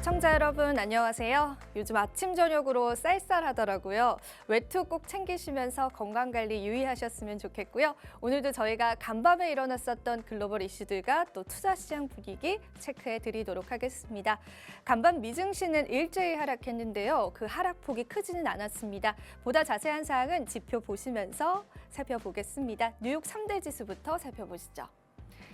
시청자 여러분 안녕하세요. 요즘 아침 저녁으로 쌀쌀하더라고요. 외투 꼭 챙기시면서 건강 관리 유의하셨으면 좋겠고요. 오늘도 저희가 간밤에 일어났었던 글로벌 이슈들과 또 투자 시장 분위기 체크해 드리도록 하겠습니다. 간밤 미증시는 일제히 하락했는데요. 그 하락폭이 크지는 않았습니다. 보다 자세한 사항은 지표 보시면서 살펴보겠습니다. 뉴욕 3대 지수부터 살펴보시죠.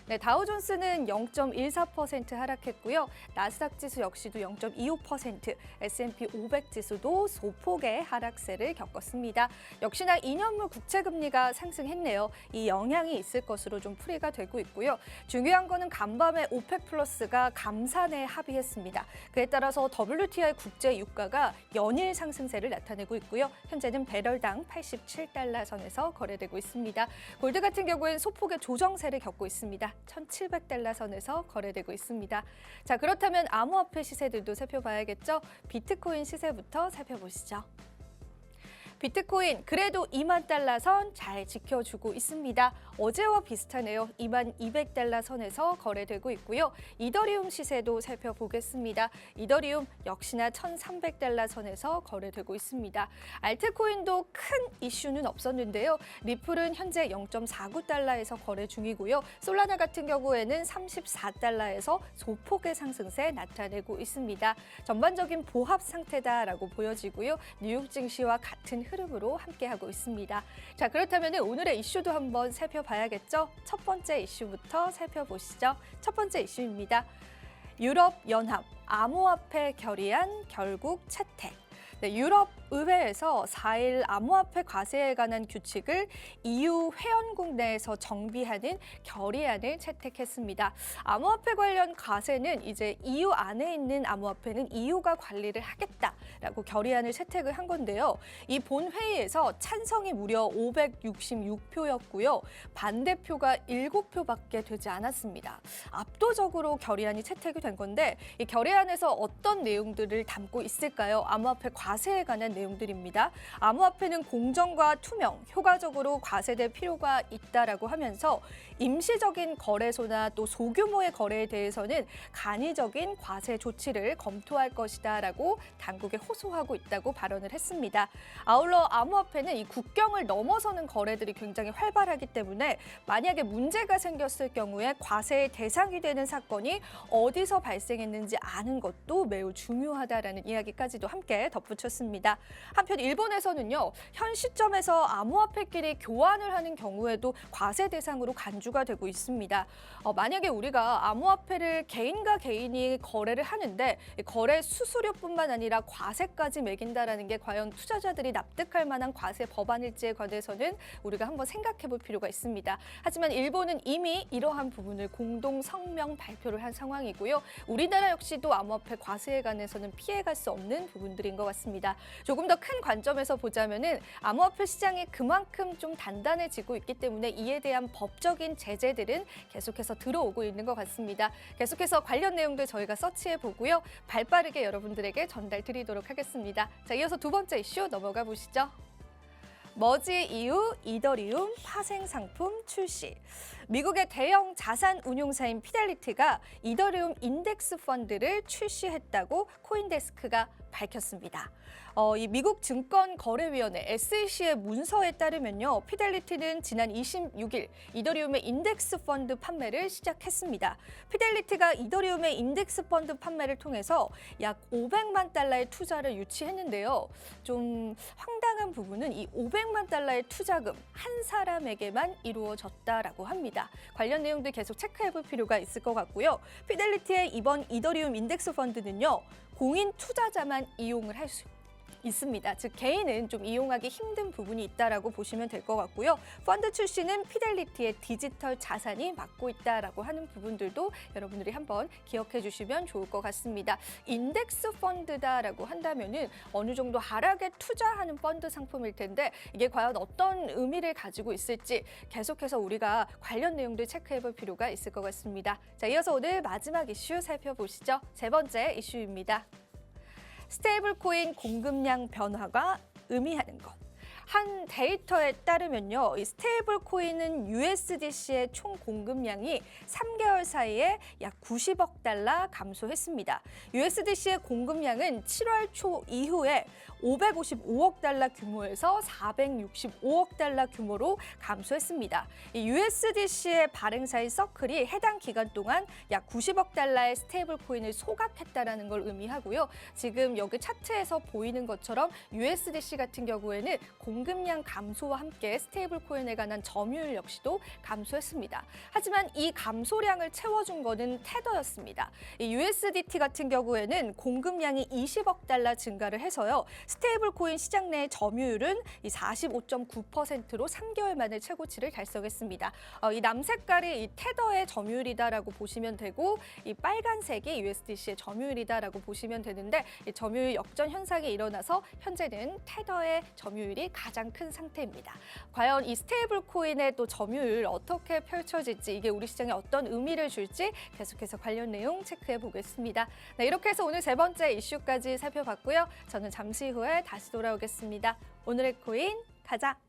네, 다우존스는 0.14% 하락했고요. 나스닥 지수 역시도 0.25%, S&P 500 지수도 소폭의 하락세를 겪었습니다. 역시나 2년물 국채 금리가 상승했네요. 이 영향이 있을 것으로 좀 풀이가 되고 있고요. 중요한 거는 간밤에 오펙 플러스가 감산에 합의했습니다. 그에 따라서 WTI 국제 유가가 연일 상승세를 나타내고 있고요. 현재는 배럴당 87달러 선에서 거래되고 있습니다. 골드 같은 경우엔 소폭의 조정세를 겪고 있습니다. 1,700달러 선에서 거래되고 있습니다. 자, 그렇다면 암호화폐 시세들도 살펴봐야겠죠? 비트코인 시세부터 살펴보시죠. 비트코인 그래도 2만 달러 선 잘 지켜주고 있습니다. 어제와 비슷하네요. 2만 200달러 선에서 거래되고 있고요. 이더리움 시세도 살펴보겠습니다. 이더리움 역시나 1,300달러 선에서 거래되고 있습니다. 알트코인도 큰 이슈는 없었는데요. 리플은 현재 0.49달러에서 거래 중이고요. 솔라나 같은 경우에는 34달러에서 소폭의 상승세 나타내고 있습니다. 전반적인 보합 상태다라고 보여지고요. 뉴욕 증시와 같은 흐 름으로 함께하고 있습니다. 자, 그렇다면 오늘의 이슈도 한번 살펴봐야겠죠? 첫 번째 이슈부터 살펴보시죠. 첫 번째 이슈입니다. 유럽 연합 암호화폐 결의안 결국 채택. 네, 유럽 의회에서 4일 암호화폐 과세에 관한 규칙을 EU 회원국 내에서 정비하는 결의안을 채택했습니다. 암호화폐 관련 과세는 이제 EU 안에 있는 암호화폐는 EU가 관리를 하겠다라고 결의안을 채택을 한 건데요. 이 본 회의에서 찬성이 무려 566표였고요. 반대표가 7표밖에 되지 않았습니다. 압도적으로 결의안이 채택이 된 건데 이 결의안에서 어떤 내용들을 담고 있을까요? 암호화폐 과 세에 관한 내용들입니다. 암호화폐는 공정과 투명, 효과적으로 과세될 필요가 있다라고 하면서 임시적인 거래소나 또 소규모의 거래에 대해서는 간이적인 과세 조치를 검토할 것이다라고 당국에 호소하고 있다고 발언을 했습니다. 아울러 암호화폐는 이 국경을 넘어서는 거래들이 굉장히 활발하기 때문에 만약에 문제가 생겼을 경우에 과세의 대상이 되는 사건이 어디서 발생했는지 아는 것도 매우 중요하다라는 이야기까지도 함께 덧붙였습니다. 한편 일본에서는요 현 시점에서 암호화폐끼리 교환을 하는 경우에도 과세 대상으로 간주가 되고 있습니다. 어, 만약에 우리가 암호화폐를 개인과 개인이 거래를 하는데 이 거래 수수료뿐만 아니라 과세까지 매긴다라는 게 과연 투자자들이 납득할 만한 과세 법안일지에 관해서는 우리가 한번 생각해 볼 필요가 있습니다. 하지만 일본은 이미 이러한 부분을 공동 성명 발표를 한 상황이고요. 우리나라 역시도 암호화폐 과세에 관해서는 피해갈 수 없는 부분들인 것 같습니다. 조금 더 큰 관점에서 보자면은 암호화폐 시장이 그만큼 좀 단단해지고 있기 때문에 이에 대한 법적인 제재들은 계속해서 들어오고 있는 것 같습니다. 계속해서 관련 내용들 저희가 서치해 보고요. 발빠르게 여러분들에게 전달 드리도록 하겠습니다. 자, 이어서 두 번째 이슈 넘어가 보시죠. 머지 이후 이더리움 파생 상품 출시. 미국의 대형 자산 운용사인 피델리티가 이더리움 인덱스 펀드를 출시했다고 코인데스크가 밝혔습니다. 어, 이 미국 증권거래위원회 SEC의 문서에 따르면요, 피델리티는 지난 26일 이더리움의 인덱스 펀드 판매를 시작했습니다. 피델리티가 이더리움의 인덱스 펀드 판매를 통해서 약 500만 달러의 투자를 유치했는데요. 좀 황당한 부분은 이 500만 달러의 투자금 한 사람에게만 이루어졌다라고 합니다. 관련 내용들 계속 체크해 볼 필요가 있을 것 같고요. 피델리티의 이번 이더리움 인덱스 펀드는요. 공인 투자자만 이용을 할 수 있습니다. 즉 개인은 좀 이용하기 힘든 부분이 있다라고 보시면 될 것 같고요. 펀드 출시는 피델리티의 디지털 자산이 맡고 있다라고 하는 부분들도 여러분들이 한번 기억해 주시면 좋을 것 같습니다. 인덱스 펀드다라고 한다면은 어느 정도 하락에 투자하는 펀드 상품일 텐데 이게 과연 어떤 의미를 가지고 있을지 계속해서 우리가 관련 내용들 체크해 볼 필요가 있을 것 같습니다. 자, 이어서 오늘 마지막 이슈 살펴보시죠. 세 번째 이슈입니다. 스테이블 코인 공급량 변화가 의미하는 것. 한 데이터에 따르면요, 이 스테이블 코인은 USDC의 총 공급량이 3개월 사이에 약 90억 달러 감소했습니다. USDC의 공급량은 7월 초 이후에 555억 달러 규모에서 465억 달러 규모로 감소했습니다. 이 USDC의 발행사인 서클이 해당 기간 동안 약 90억 달러의 스테이블 코인을 소각했다라는 걸 의미하고요. 지금 여기 차트에서 보이는 것처럼 USDC 같은 경우에는 공 급량 감소와 함께 스테이블 코인에 관한 점유율 역시도 감소했습니다. 하지만 이 감소량을 채워준 거는 테더였습니다. 이 USDT 같은 경우에는 공급량이 20억 달러 증가를 해서요. 스테이블 코인 시장 내 점유율은 이 45.9%로 3개월 만에 최고치를 달성했습니다. 어, 이 남색깔이 이 테더의 점유율이다라고 보시면 되고 이 빨간색이 USDC의 점유율이다라고 보시면 되는데 이 점유율 역전 현상이 일어나서 현재는 테더의 점유율이 가장 큰 상태입니다. 과연 이 스테이블 코인의 또 점유율 어떻게 펼쳐질지 이게 우리 시장에 어떤 의미를 줄지 계속해서 관련 내용 체크해 보겠습니다. 네, 이렇게 해서 오늘 세 번째 이슈까지 살펴봤고요. 저는 잠시 후에 다시 돌아오겠습니다. 오늘의 코인 가자.